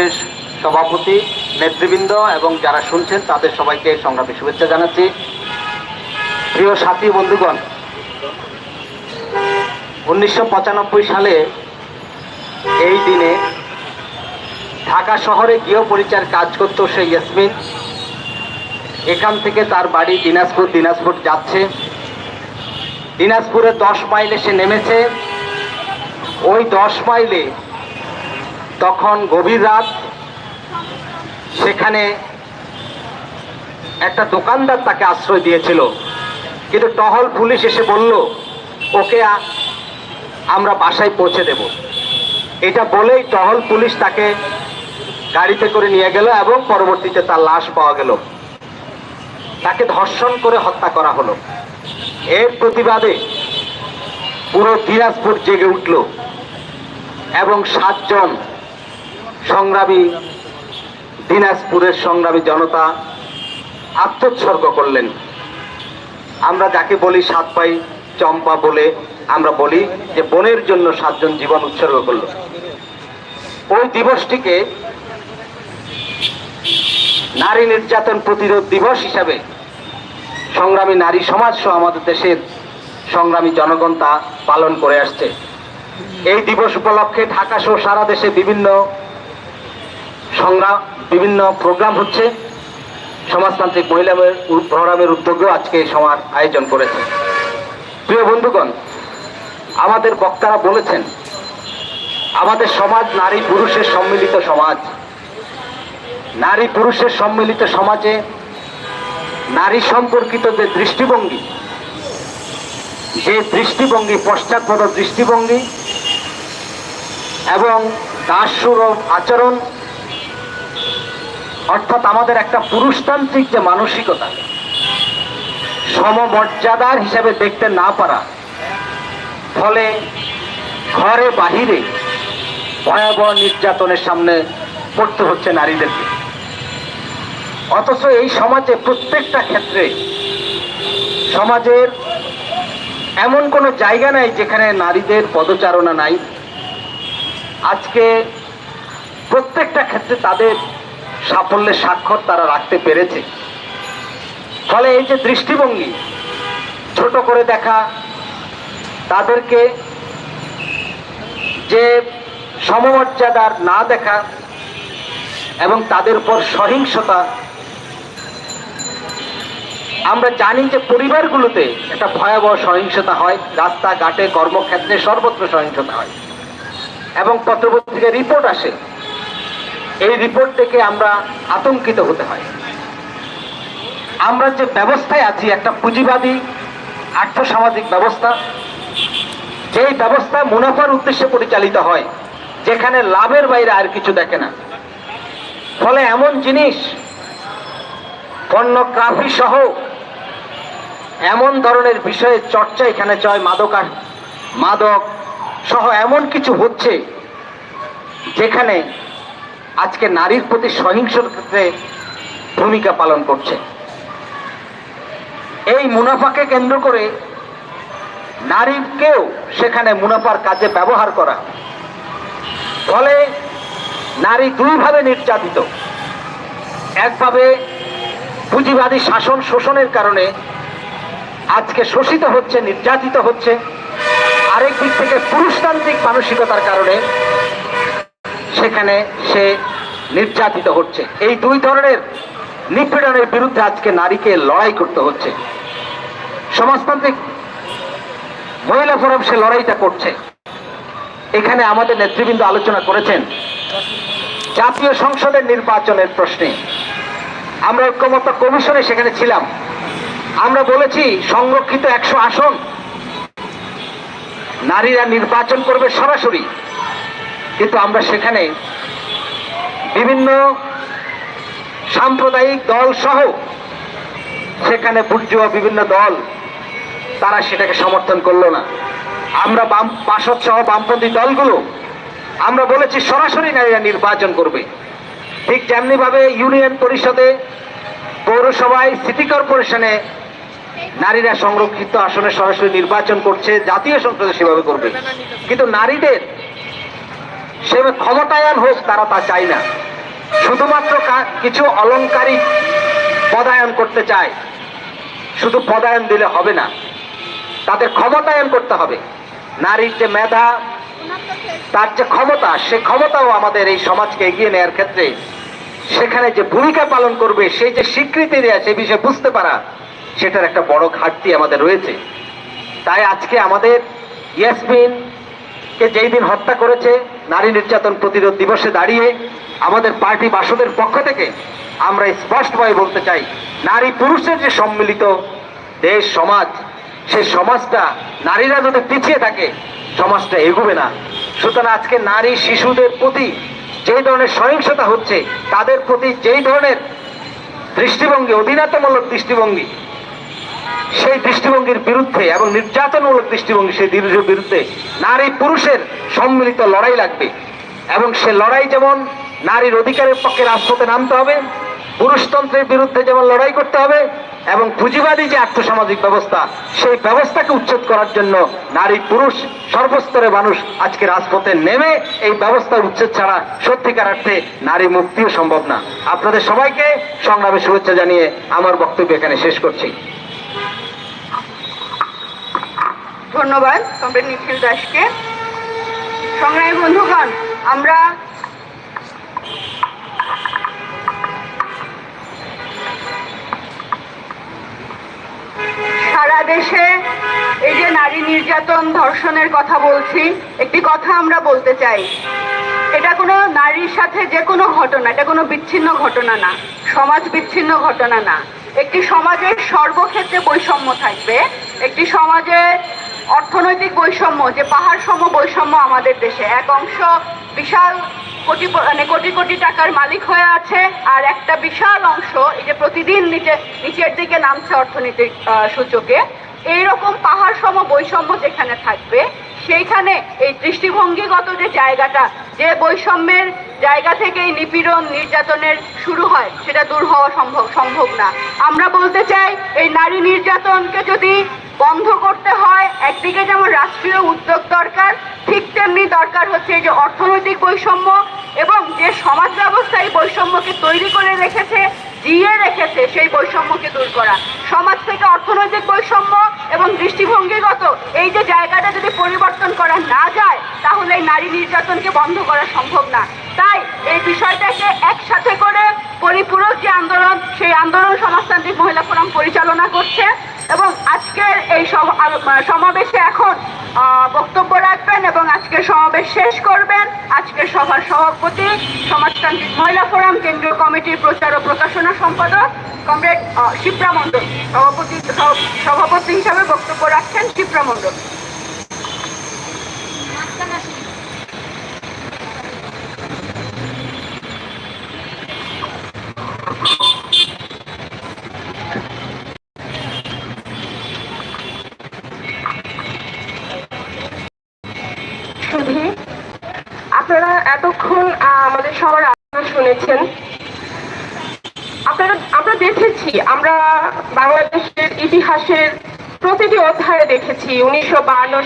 বাংলাদেশের সভাপতি, নেতৃবৃন্দ এবং যারা শুনছেন, তাদের সবাইকে সংগ্রামী শুভেচ্ছা জানাচ্ছি। প্রিয় সাথী বন্ধুগণ, উনিশশো পঁচানব্বই সালে এই দিনে ঢাকা শহরে গৃহ পরিচয়ের কাজ করত সেই ইয়াসমিন। এখান থেকে তার বাড়ি দিনাজপুর দিনাজপুর যাচ্ছে। দিনাজপুরে দশ মাইলে সে নেমেছে। ওই দশ মাইলে তখন গভীর রাত, সেখানে একটা দোকানদার তাকে আশ্রয় দিয়েছিল। কিন্তু টহল পুলিশ এসে বলল, ওকে আমরা বাসায় পৌঁছে দেব। এটা বলেই টহল পুলিশ তাকে গাড়িতে করে নিয়ে গেল এবং পরবর্তীতে তার লাশ পাওয়া গেল। তাকে ধর্ষণ করে হত্যা করা হলো। এর প্রতিবাদে পুরো দিনাজপুর জেগে উঠল এবং সাতজন সংগ্রামী দিনাজপুরের সংগ্রামী জনতা আত্মোৎসর্গ করলেন। আমরা যাকে বলি সাত পাই চম্পা বলে আমরা বলি যে বনের জন্য সাতজন জীবন উৎসর্গ করল। ওই দিবসটিকে নারী নির্যাতন প্রতিরোধ দিবস হিসাবে সংগ্রামী নারী সমাজ সহ আমাদের দেশের সংগ্রামী জনগণ তা পালন করে আসছে। এই দিবস উপলক্ষে ঢাকা সহ সারা দেশে বিভিন্ন সংগ্রাম, বিভিন্ন প্রোগ্রাম হচ্ছে। সমাজতান্ত্রিক মহিলা প্রোগ্রামের উদ্যোগেও আজকে এই সমার আয়োজন করেছে। প্রিয় বন্ধুগণ, আমাদের বক্তারা বলেছেন, আমাদের সমাজ নারী পুরুষের সম্মিলিত সমাজ। নারী পুরুষের সম্মিলিত সমাজে নারী সম্পর্কিত যে দৃষ্টিভঙ্গি যে দৃষ্টিভঙ্গি, পশ্চাৎপদ দৃষ্টিভঙ্গি এবং দাসসুলভ আচরণ অর্থাৎ আমাদের একটা পুরুষতান্ত্রিক যে মানসিকতা, সমমর্যাদার হিসাবে দেখতে না পারা, ফলে ঘরে বাহিরে ভয়াবহ নির্যাতনের সামনে পড়তে হচ্ছে নারীদেরকে। অথচ এই সমাজে প্রত্যেকটা ক্ষেত্রে সমাজের এমন কোনো জায়গা নাই যেখানে নারীদের পদচারণা নাই। আজকে প্রত্যেকটা ক্ষেত্রে তাদের সাফল্যের স্বাক্ষর তারা রাখতে পেরেছে। ফলে এই যে দৃষ্টিভঙ্গি, ছোট করে দেখা, তাদেরকে যে সমমর্যাদার না দেখা এবং তাদের উপর সহিংসতা, আমরা জানি যে পরিবারগুলোতে একটা ভয়াবহ সহিংসতা হয়, রাস্তাঘাটে, কর্মক্ষেত্রে সর্বত্র সহিংসতা হয়। এবং পত্রপত্রিকায় রিপোর্ট আসে এই রিপোর্ট থেকে আমরা আতঙ্কিত হতে হয়। আমরা যে ব্যবস্থায় আছি, একটা পুঁজিবাদী, আর্থসামাজিক ব্যবস্থা, যেই ব্যবস্থা মুনাফার উদ্দেশ্যে পরিচালিত হয়, যেখানে লাভের বাইরে আর কিছু দেখে না। ফলে এমন জিনিস পর্নোগ্রাফি সহ এমন ধরনের বিষয়ে চর্চা এখানে চয় মাদক মাদক সহ এমন কিছু হচ্ছে, যেখানে আজকে নারীর প্রতি সহিংসর ক্ষেত্রে ভূমিকা পালন করছে। এই মুনাফাকে কেন্দ্র করে নারীকেও সেখানে মুনাফার কাজে ব্যবহার করা। ফলে নারী দুইভাবে নির্যাতিত। একভাবে পুঁজিবাদী শাসন শোষণের কারণে আজকে শোষিত হচ্ছে, নির্যাতিত হচ্ছে। আরেক দিক থেকে পুরুষতান্ত্রিক মানসিকতার কারণে সেখানে সে নির্যাতিত হচ্ছে। এই দুই ধরনের নিপীড়নের বিরুদ্ধে আজকে নারীকে লড়াই করতে হচ্ছে। সমাজতান্ত্রিক মহিলা ফোরাম সে লড়াইটা করছে। এখানে আমাদের নেতৃবৃন্দ আলোচনা করেছেন জাতীয় সংসদের নির্বাচনের প্রশ্নে। আমরা ঐক্যমত্য কমিশনে সেখানে ছিলাম। আমরা বলেছি, সংরক্ষিত একশো আসন। নারীরা নির্বাচন করবে সরাসরি। কিন্তু আমরা সেখানে বিভিন্ন সাম্প্রদায়িক দল সহ সেখানে বুর্জুয়া বিভিন্ন দল, তারা সেটাকে সমর্থন করল না। আমরা বাম পাশদ সহ বামপন্থী দলগুলো, আমরা বলেছি সরাসরি নারীরা নির্বাচন করবে। ঠিক যেমনি ভাবে ইউনিয়ন পরিষদে, পৌরসভায়, সিটি কর্পোরেশনে নারীরা সংরক্ষিত আসনে সরাসরি নির্বাচন করছে, জাতীয় সংসদে সেভাবে করবে। কিন্তু নারীদের সেভাবে ক্ষমতায়ন হোক, তারা তা চায় না। শুধুমাত্র কিছু অলংকারিক পদায়ন করতে চায়। শুধু পদায়ন দিলে হবে না তাদের ক্ষমতায়ন করতে হবে। নারীর যে মেধা, তার যে ক্ষমতা, সে ক্ষমতাও আমাদের এই সমাজকে এগিয়ে নেওয়ার ক্ষেত্রে সেখানে যে ভূমিকা পালন করবে সেই যে স্বীকৃতি দেয়া, সে বিষয়ে বুঝতে পারা, সেটার একটা বড় ঘাটতি আমাদের রয়েছে। তাই আজকে আমাদের ইয়াসমিন কে যেই দিন হত্যা করেছে নারী নির্যাতন প্রতিরোধ দিবসে দাঁড়িয়ে আমাদের পার্টি বাসদের পক্ষ থেকে আমরা স্পষ্টভাবে বলতে চাই, নারী পুরুষের যে সম্মিলিত দেশ, সমাজ, সেই সমাজটা নারীরা যদি পিছিয়ে থাকে, সমাজটা এগোবে না। সুতরাং আজকে নারী শিশুদের প্রতি যেই ধরনের সহিংসতা হচ্ছে, তাদের প্রতি যেই ধরনের দৃষ্টিভঙ্গি, অধীনতামূলক দৃষ্টিভঙ্গি সেই দৃষ্টিভঙ্গির বিরুদ্ধে এবং নির্যাতনমূলক দৃষ্টিভঙ্গি সেই দৃঢ় বিরুদ্ধে নারী পুরুষের সম্মিলিত লড়াই লাগবে। এবং সে লড়াই যেমন নারীর অধিকারের পক্ষে রাজপথে নামতে হবে, পুরুষতন্ত্রের বিরুদ্ধে যেমন লড়াই করতে হবে, এবং পুঁজিবাদী যে আর্থসামাজিক ব্যবস্থা, সেই ব্যবস্থাকে উচ্ছেদ করার জন্য নারী পুরুষ সর্বস্তরে মানুষ আজকে রাজপথে নেমে এই ব্যবস্থার উচ্ছেদ ছাড়া সত্যিকার অর্থে নারী মুক্তিও সম্ভব না। আপনাদের সবাইকে সংগ্রামে শুভেচ্ছা জানিয়ে আমার বক্তব্য এখানে শেষ করছি। ধন্যবাদ কমরেড নিখিল দাসকে। সংগ্রামী বন্ধুগণ, আমরা সারা দেশে এই যে নারী নির্যাতন ধর্ষণের কথা বলছি, একটি কথা আমরা বলতে চাই। এটা কোনো নারীর সাথে যে কোনো ঘটনা, এটা কোনো বিচ্ছিন্ন ঘটনা না, সমাজ বিচ্ছিন্ন ঘটনা না। একটি সমাজের সর্বক্ষেত্রে বৈষম্য থাকবে, একটি সমাজে অর্থনৈতিক বৈষম্য, যে পাহাড় সম বৈষম্য আমাদের দেশে। এক অংশ বিশাল কোটি মানে কোটি কোটি টাকার মালিক হয়ে আছে, আর একটা বিশাল অংশ এই যে প্রতিদিন নিচে, নিচের দিকে নামছে অর্থনৈতিক সূচকে। এইরকম পাহাড় সম বৈষম্য যেখানে থাকবে, সেইখানে এই দৃষ্টিভঙ্গিগত যে জায়গাটা, যে বৈষম্যের জায়গা থেকেই নিপীড়ন নির্যাতনের শুরু হয়, সেটা দূর হওয়া সম্ভব সম্ভব না। আমরা বলতে চাই, এই নারী নির্যাতনকে যদি বন্ধ করতে হয়, একদিকে যেমন রাষ্ট্রীয় উদ্যোগ দরকার, ঠিক তেমনি দরকার হচ্ছে যে অর্থনৈতিক বৈষম্য এবং যে সমাজ ব্যবস্থা এই বৈষম্যকে তৈরি করে রেখেছে, জিয়ে রেখেছে সেই বৈষম্যকে দূর করা। সমাজ থেকে অর্থনৈতিক বৈষম্য এবং দৃষ্টিভঙ্গিগত এই যে জায়গাটা যদি পরিবর্তন করা না যায় তাহলে নারী নির্যাতনকে বন্ধ করা সম্ভব না। তাই এই বিষয়টাকে একসাথে করে পরিপূরক যে আন্দোলন, সেই আন্দোলন সমাজতান্ত্রিক মহিলা ফোরাম পরিচালনা করছে এবং আজকের এই সমাবেশে এখন বক্তব্য রাখবেন এবং আজকের সমাবেশ শেষ করবেন। আজকের সভার সভাপতি সমাজতান্ত্রিক মহিলা ফোরাম কেন্দ্রীয় কমিটির প্রচার ও প্রকাশনা সম্পাদক কমরেড শিপ্রা মণ্ডল। সভাপতি সভাপতি হিসাবে বক্তব্য রাখছেন শিপ্রা মণ্ডল শুধু আপনারা এতক্ষণ আহ, আমাদের সবার আলোচনা শুনেছেন আপনারা আমরা দেখেছি, আমরা বাংলাদেশের ইতিহাসের প্রতিটি অধ্যায়ে দেখেছি, উনিশশো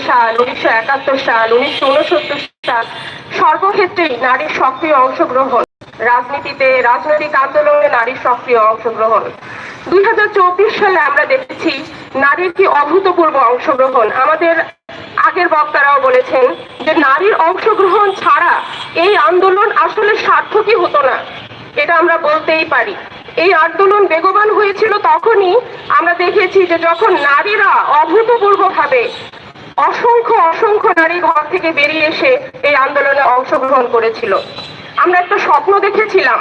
সাল, উনিশশো একাত্তর সাল, উনিশশো উনসত্তর সাল, সর্বক্ষেত্রেই নারীর সক্রিয় অংশগ্রহণ। রাজনীতিতে, রাজনৈতিক আন্দোলনে নারীর সক্রিয় অংশগ্রহণ। দুই হাজার চব্বিশ সালে আমরা দেখেছি, নারীর কি অভূতপূর্ব অংশগ্রহণ। আমাদের আগের বক্তারাও বলেছেন যে, নারীর অংশগ্রহণ ছাড়া এই আন্দোলন আসলে সার্থকই হতো না। এটা আমরা বলতেই পারি। এই আন্দোলন বেগবান হয়েছিল তখনই আমরা দেখেছি যে যখন নারীরা অভূতপূর্বভাবে অসংখ্য অসংখ্য নারী ঘর থেকে বেরিয়ে এসে এই আন্দোলনে অংশগ্রহণ করেছিল। আমরা একটা স্বপ্ন দেখেছিলাম।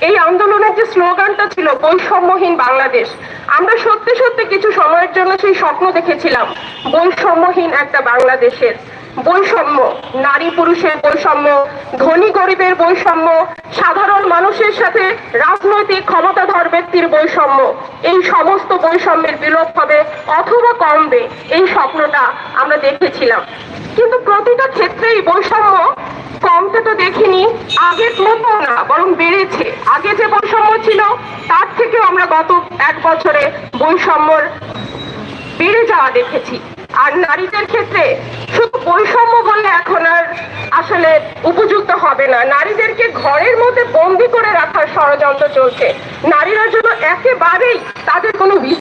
এই আন্দোলনের যে স্লোগানটা ছিল, বৈষম্যহীন বাংলাদেশ আমরা সত্যি সত্যি কিছু সময়ের জন্য সেই স্বপ্ন দেখেছিলাম। বৈষম্যহীন একটা বাংলাদেশের। বৈষম্য, নারী পুরুষের বৈষম্য, ধনী গরিবের বৈষম্য, সাধারণ মানুষের সাথে রাজনৈতিক ক্ষমতাধর ব্যক্তির বৈষম্য, এই সমস্ত বৈষম্যের বিলোপ হবে অথবা কমবে, এই স্বপ্নটা আমরা দেখেছিলাম। কিন্তু প্রতিটা ক্ষেত্রেই বৈষম্য কমতে তো দেখিনি, আগের মতো না, বরং বেড়েছে। আগে যে বৈষম্য ছিল, তার থেকেও আমরা গত এক বছরে বৈষম্যর বেড়ে যাওয়া দেখেছি। আর নারীদের ক্ষেত্রে শুধু বৈষম্য বললে এখন আর আসলে উপযুক্ত হবে হবে না। নারীদেরকে ঘরের মধ্যে বন্দি করে রাখার ষড়যন্ত্র চলছে। নারীরা যেন একেবারেই তাদের কোনো